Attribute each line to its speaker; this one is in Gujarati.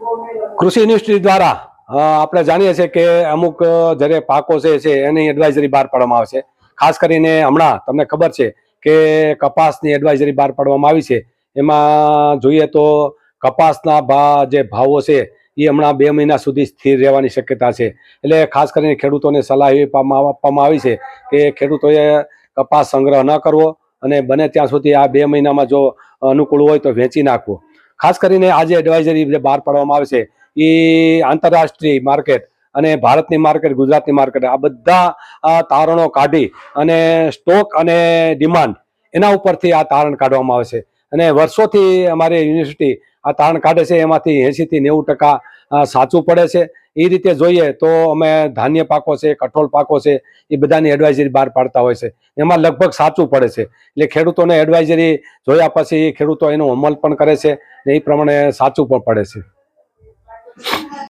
Speaker 1: કૃષિ યુનિવર્સિટી દ્વારા આપણે જાણીએ છીએ કે અમુક જ્યારે પાકો છે એની એડવાઇઝરી બહાર પાડવામાં આવે છે. ખાસ કરીને હમણાં તમને ખબર છે કે કપાસની એડવાઇઝરી બહાર પાડવામાં આવી છે. એમાં જોઈએ તો કપાસના ભા, જે ભાવો છે એ હમણાં બે મહિના સુધી સ્થિર રહેવાની શક્યતા છે. એટલે ખાસ કરીને ખેડૂતોને સલાહ એવી આપવામાં આવી છે કે ખેડૂતોએ કપાસ સંગ્રહ ન કરવો અને બને ત્યાં સુધી આ બે મહિનામાં જો અનુકૂળ હોય તો વેચી નાખવો. ખાસ કરીને આજે એડવાઇઝરી જે બહાર પાડવામાં આવે છે, એ આંતરરાષ્ટ્રીય માર્કેટ અને ભારતની માર્કેટ ગુજરાતની માર્કેટ આ બધા તારણો કાઢી અને સ્ટોક અને ડિમાન્ડ એના ઉપરથી આ તારણ કાઢવામાં આવે છે. અને વર્ષોથી અમારી યુનિવર્સિટી આ તારણ કાઢે છે, એમાંથી એંશીથી નેવું ટકા સાચું પડે છે. એ રીતે જોઈએ તો અમે ધાન્ય પાકો છે, કઠોળ પાકો છે એ બધાની એડવાઇઝરી બહાર પાડતા હોય છે. એમાં લગભગ સાચું પડે છે. એટલે ખેડૂતોને એડવાઇઝરી જોયા પછી ખેડૂતો એનો અમલ પણ કરે છે ને એ પ્રમાણે સાચું પણ પડે છે.